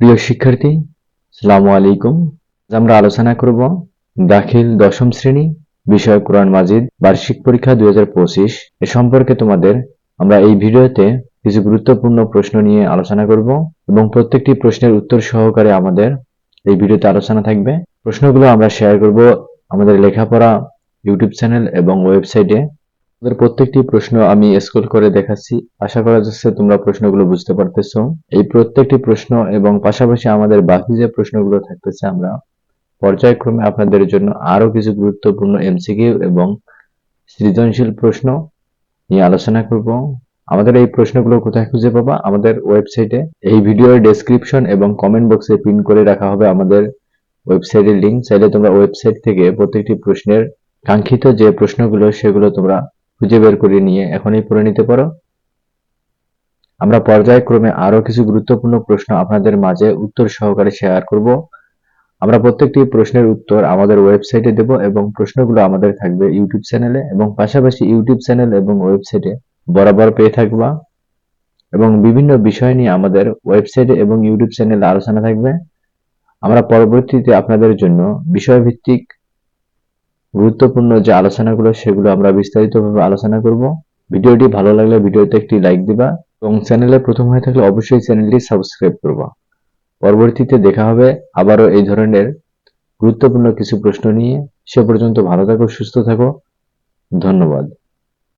প্রিয় শিক্ষার্থী, সালামু আলাইকুম। আমরা আলোচনা করব দাখিল দশম শ্রেণি বিষয় কোরআন মাজিদ বার্ষিক পরীক্ষা দুই হাজার পঁচিশ। এ সম্পর্কে তোমাদের আমরা এই ভিডিওতে কিছু গুরুত্বপূর্ণ প্রশ্ন নিয়ে আলোচনা করব এবং প্রত্যেকটি প্রশ্নের উত্তর সহকারে আমাদের এই ভিডিওতে আলোচনা থাকবে। প্রশ্নগুলো আমরা শেয়ার করব আমাদের লেখাপড়া ইউটিউব চ্যানেল এবং ওয়েবসাইটে আমাদের প্রত্যেকটি প্রশ্ন আমি স্ক্রল করে দেখাচ্ছি। আশা করা যাচ্ছে তোমরা প্রশ্নগুলো বুঝতে পারতেছো। এই প্রত্যেকটি প্রশ্ন এবং পাশাপাশি আমাদের বাকি যে প্রশ্নগুলো থাকতেছে আমরা পর্যায়ক্রমে আপনাদের জন্য আরও কিছু গুরুত্বপূর্ণ এমসিকিউ এবং সৃজনশীল প্রশ্ন নিয়ে আলোচনা করব। আমাদের এই প্রশ্নগুলো কোথায় খুঁজে পাবা? আমাদের ওয়েবসাইটে এই ভিডিওর ডেসক্রিপশন এবং কমেন্ট বক্সে পিন করে রাখা হবে আমাদের ওয়েবসাইটের লিংক চাইলে তোমরা ওয়েবসাইট থেকে প্রত্যেকটি প্রশ্নের কাঙ্ক্ষিত যে প্রশ্নগুলো সেগুলো তোমরা খুঁজে বের করে নিয়ে এখনই পড়ে নিতে পারো। আমরা পর্যায়ক্রমে আরও কিছু গুরুত্বপূর্ণ প্রশ্ন আপনাদের মাঝে উত্তর সহকারে শেয়ার করব। আমরা প্রত্যেকটি প্রশ্নের উত্তর আমাদের ওয়েবসাইটে দেব এবং প্রশ্নগুলো আমাদের থাকবে ইউটিউব চ্যানেলে এবং পাশাপাশি ইউটিউব চ্যানেল এবং ওয়েবসাইটে বরাবর পেয়ে থাকবা এবং বিভিন্ন বিষয় নিয়ে আমাদের ওয়েবসাইটে এবং ইউটিউব চ্যানেলে আলোচনা থাকবে। আমরা পরবর্তীতে আপনাদের জন্য বিষয়ভিত্তিক গুরুত্বপূর্ণ যে আলোচনাগুলো, সেগুলো আমরা বিস্তারিতভাবে আলোচনা করব। ভিডিওটি ভালো লাগলে ভিডিওতে একটি লাইক দিবা এবং চ্যানেলে প্রথম হয়ে থাকলে অবশ্যই চ্যানেলটি সাবস্ক্রাইব করবা। পরবর্তীতে দেখা হবে আবারও এই ধরনের গুরুত্বপূর্ণ কিছু প্রশ্ন নিয়ে। সে পর্যন্ত ভালো থাকো, সুস্থ থাকো। ধন্যবাদ।